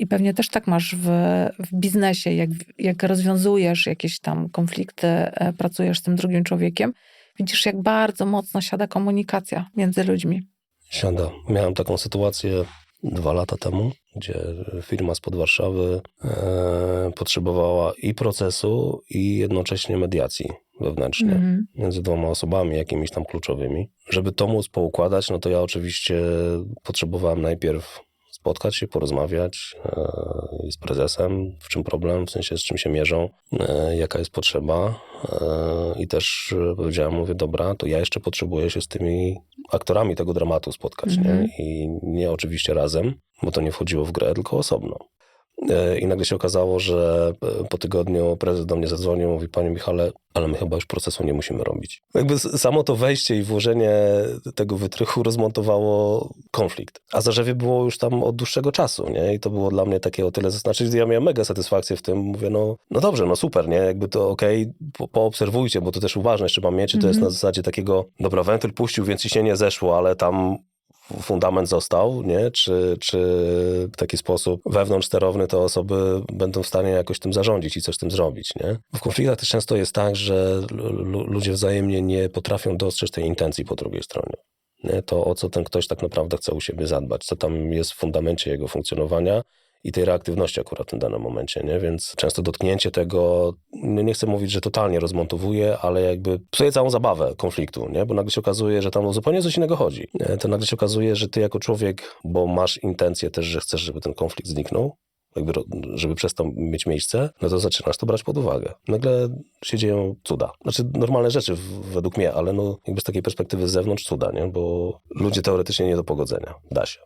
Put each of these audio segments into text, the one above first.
i pewnie też tak masz w, w biznesie, jak, jak rozwiązujesz jakieś tam konflikty, e, pracujesz z tym drugim człowiekiem, widzisz, jak bardzo mocno siada komunikacja między ludźmi. Siada. Miałem taką sytuację dwa lata temu, gdzie firma spod Warszawy e, potrzebowała i procesu, i jednocześnie mediacji wewnętrznie Mhm. między dwoma osobami jakimiś tam kluczowymi. Żeby to móc poukładać, no to ja oczywiście potrzebowałem najpierw spotkać się, porozmawiać e, z prezesem, w czym problem, w sensie z czym się mierzą, e, jaka jest potrzeba. E, I też e, powiedziałem, mówię, dobra, to ja jeszcze potrzebuję się z tymi aktorami tego dramatu spotkać, Mhm. nie? I nie oczywiście razem, bo to nie wchodziło w grę, tylko osobno. E, I nagle się okazało, że e, po tygodniu prezes do mnie zadzwonił i mówi, panie Michale, ale my chyba już procesu nie musimy robić. Jakby samo to wejście i włożenie tego wytrychu rozmontowało konflikt. A zarzewie było już tam od dłuższego czasu, nie? I to było dla mnie takie o tyle, znaczy ja miałem mega satysfakcję w tym, mówię, no, no dobrze, no super, nie? Jakby to okej, po, poobserwujcie, bo to też uważność trzeba mieć, czy to jest Mhm. na zasadzie takiego, dobra, wentyl puścił, więc ciśnienie zeszło, ale tam fundament został, nie? Czy, czy w taki sposób wewnątrz sterowny te osoby będą w stanie jakoś tym zarządzić i coś z tym zrobić, nie? W konfliktach też często jest tak, że lu- ludzie wzajemnie nie potrafią dostrzec tej intencji po drugiej stronie. Nie? To, o co ten ktoś tak naprawdę chce u siebie zadbać, co tam jest w fundamencie jego funkcjonowania i tej reaktywności akurat w danym momencie, nie? Więc często dotknięcie tego, nie chcę mówić, że totalnie rozmontowuje, ale jakby psuje całą zabawę konfliktu, nie? Bo nagle się okazuje, że tam zupełnie coś innego chodzi. To nagle się okazuje, że ty jako człowiek, bo masz intencję też, że chcesz, żeby ten konflikt zniknął, jakby, żeby przestał mieć miejsce, no to zaczynasz to brać pod uwagę. Nagle się dzieją cuda. Znaczy normalne rzeczy według mnie, ale no jakby z takiej perspektywy z zewnątrz cuda, nie? Bo ludzie teoretycznie nie do pogodzenia. Da się.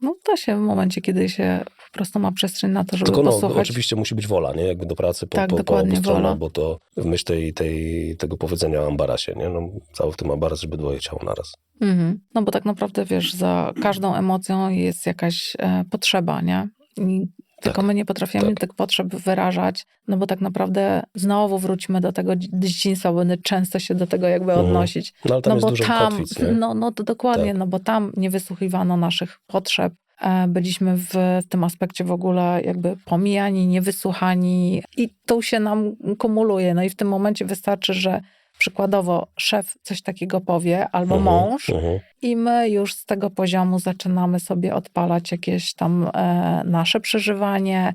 No da się w momencie, kiedy się po prostu ma przestrzeń na to, żeby Tylko no, posłuchać. oczywiście musi być wola, nie? Jakby do pracy po, Tak, po, po obu stronach, bo to w myśl tej, tej, tego powiedzenia o ambarasie, nie? No, cały w tym ambaras, żeby dwoje chciało naraz. Mhm. No bo tak naprawdę, wiesz, za każdą emocją jest jakaś e, potrzeba, nie? I tylko my nie potrafimy tak. tych potrzeb wyrażać, no bo tak naprawdę znowu wrócimy do tego dzi- dzieciństwa, będę często się do tego jakby Mhm. odnosić. No ale tam no jest bo tam, kotwic, no, no to dokładnie, Tak. no bo tam nie wysłuchiwano naszych potrzeb. E, Byliśmy w tym aspekcie w ogóle jakby pomijani, niewysłuchani i to się nam kumuluje. No i w tym momencie wystarczy, że przykładowo szef coś takiego powie albo Mhm, mąż mhm. i my już z tego poziomu zaczynamy sobie odpalać jakieś tam e, nasze przeżywanie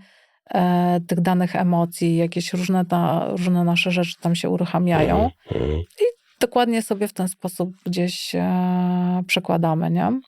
e, tych danych emocji, jakieś różne, ta, różne nasze rzeczy tam się uruchamiają Mhm, mhm. dokładnie sobie w ten sposób gdzieś e, przekładamy, nie?